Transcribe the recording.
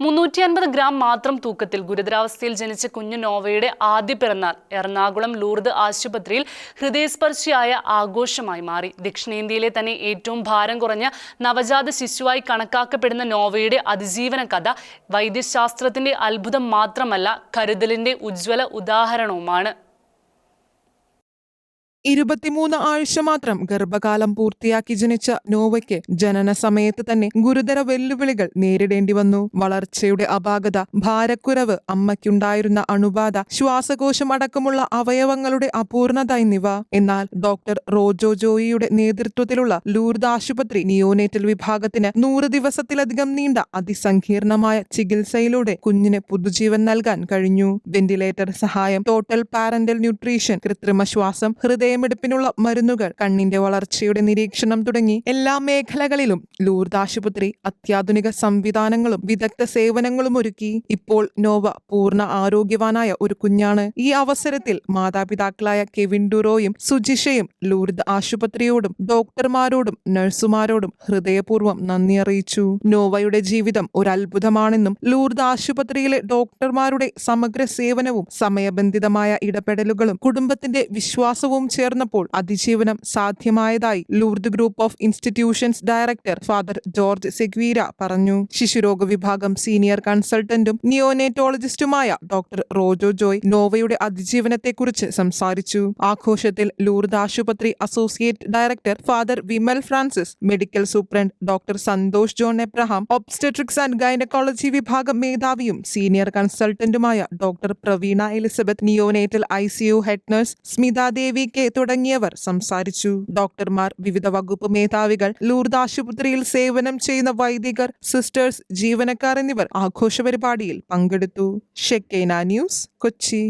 മുന്നൂറ്റി അൻപത് ഗ്രാം മാത്രം തൂക്കത്തിൽ ഗുരുതരാവസ്ഥയിൽ ജനിച്ച കുഞ്ഞു നോവയുടെ ആദ്യ പിറന്നാൾ എറണാകുളം ലൂർദ് ആശുപത്രിയിൽ ഹൃദയസ്പർശിയായ ആഘോഷമായി മാറി. ദക്ഷിണേന്ത്യയിലെ തന്നെ ഏറ്റവും ഭാരം കുറഞ്ഞ നവജാത ശിശുവായി കണക്കാക്കപ്പെടുന്ന നോവയുടെ അതിജീവന കഥ വൈദ്യശാസ്ത്രത്തിന്റെ അത്ഭുതം മാത്രമല്ല കരുതലിന്റെ ഉജ്ജ്വല ഉദാഹരണവുമാണ്. ഇരുപത്തിമൂന്ന് ആഴ്ച മാത്രം ഗർഭകാലം പൂർത്തിയാക്കി ജനിച്ച നോവയ്ക്ക് ജനന സമയത്ത് തന്നെ ഗുരുതര വെല്ലുവിളികൾ നേരിടേണ്ടി വന്നു. വളർച്ചയുടെ അപാകത ഭാരക്കുറവ് അമ്മയ്ക്കുണ്ടായിരുന്ന അണുബാധ ശ്വാസകോശം അടക്കമുള്ള അവയവങ്ങളുടെ അപൂർണത എന്നിവ. എന്നാൽ ഡോക്ടർ റോജോ ജോയിയുടെ നേതൃത്വത്തിലുള്ള ലൂർദ് ആശുപത്രി നിയോനേറ്റൽ വിഭാഗത്തിന് നൂറ് ദിവസത്തിലധികം നീണ്ട അതിസങ്കീർണമായ ചികിത്സയിലൂടെ കുഞ്ഞിന് പുതുജീവൻ നൽകാൻ കഴിഞ്ഞു. വെന്റിലേറ്റർ സഹായം ടോട്ടൽ പാരന്റൽ ന്യൂട്രീഷൻ കൃത്രിമ ശ്വാസം ഹൃദയമിടിപ്പിനുള്ള മരുന്നുകൾ കണ്ണിന്റെ വളർച്ചയുടെ നിരീക്ഷണം തുടങ്ങി എല്ലാ മേഖലകളിലും ലൂർദ് ആശുപത്രി അത്യാധുനിക സംവിധാനങ്ങളും വിദഗ്ധ സേവനങ്ങളും ഒരുക്കി. ഇപ്പോൾ നോവ പൂർണ ആരോഗ്യവാനായ ഒരു കുഞ്ഞാണ്. ഈ അവസരത്തിൽ മാതാപിതാക്കളായ കെവിൻ ഡുറോയും സുജിഷയും ലൂർദ് ആശുപത്രിയോടും ഡോക്ടർമാരോടും നഴ്സുമാരോടും ഹൃദയപൂർവം നന്ദി അറിയിച്ചു. നോവയുടെ ജീവിതം ഒരു അത്ഭുതമാണെന്നും ലൂർദ് ആശുപത്രിയിലെ ഡോക്ടർമാരുടെ സമഗ്ര സേവനവും സമയബന്ധിതമായ ഇടപെടലുകളും കുടുംബത്തിന്റെ വിശ്വാസവും ചേർന്നപ്പോൾ അതിജീവനം സാധ്യമായതായി Lourdes group of institutions director father George Sequeira പറഞ്ഞു. ശിശുരോഗ വിഭാഗം സീനിയർ കൺസൾട്ടന്റും നിയോനേറ്റോളജിസ്റ്റുമായ ഡോക്ടർ റോജോ ജോയ് നോവയുടെ അതിജീവനത്തെക്കുറിച്ച് സംസാരിച്ചു. ആഘോഷത്തിൽ ലൂർദ് ആശുപത്രി associate director father Vimal Francis medical superintendent doctor Santhosh John Abraham obstetrics and gynaecology വിഭാഗം മേധാവിയും senior കൺസൾട്ടന്റുമായ doctor Praveena Elizabeth neonatal ICU head nurse Smitha Devi K. തുടങ്ങിയവർ സംസാരിച്ചു. ഡോക്ടർമാർ വിവിധ വകുപ്പ് മേധാവികൾ ലൂർദ് ആശുപത്രിയിൽ സേവനം ചെയ്യുന്ന വൈദികർ സിസ്റ്റേഴ്സ് ജീവനക്കാർ എന്നിവർ ആഘോഷ പരിപാടിയിൽ പങ്കെടുത്തു. ഷെക്കേന ന്യൂസ് കൊച്ചി.